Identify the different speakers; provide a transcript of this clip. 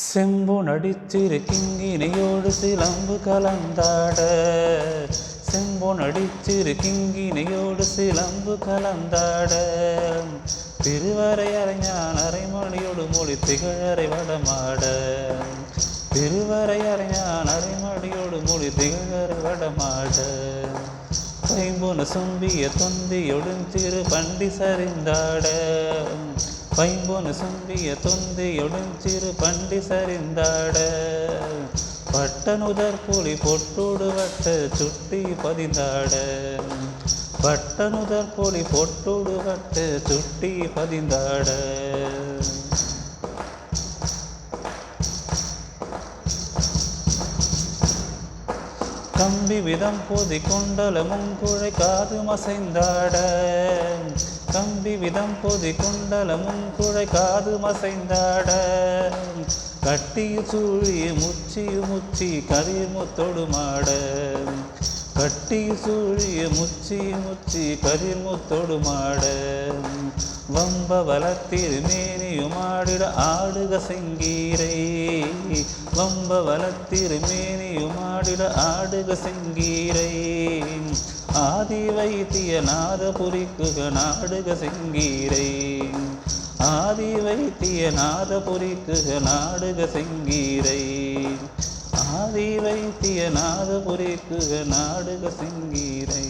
Speaker 1: செம்பு நடிச்சிரு கிங்கினியோடு சிலம்பு கலந்தாட. செம்பு நடிச்சிரு கிங்கினியோடு சிலம்பு கலந்தாட. திருவரை அரைஞான் அரைமணியோடு மொழி திகழரை வடமாட. திருவரை அரைஞான் அரைமணியோடு மொழி திகழரை வடமாட. பைம்பொன சும்பிய தொந்தியொடும் திரு பண்டி சரிந்தாட. பைம்பொன சும்பிய தொந்தியொடும் சிறு பண்டி சரிந்தாட. பட்டனுதர் புலி பொட்டோடு வட்ட சுட்டி பதிந்தாட. பட்டனுதர் புலி பொட்டோடு வட்ட சுட்டி பதிந்தாட. கம்பி விதம் பொதி குண்டல முங்குழை காது மசைந்தாட கம்பி விதம் பொதி குண்டலமும் குழை காது மசைந்தாட. கட்டியு சூழிய முச்சியு முச்சி கதிர் முத்தொடு மாட. கட்டியு சூழிய முச்சி முச்சி கதிர் முத்தொடு மாட. வம்ப வளத்தில் மேனியுமாடிட ஆடுக செங்கீரை வம்ப வளத்தில் மேனியுமாடிட ஆடுக செங்கீரை ஆதி வைத்திய நாதபுரிக்குக நாடுக செங்கீரை ஆதி வைத்திய நாதபுரிக்குக நாடுக செங்கீரை ஆதி வைத்திய நாதபுரிக்குக நாடுக செங்கீரை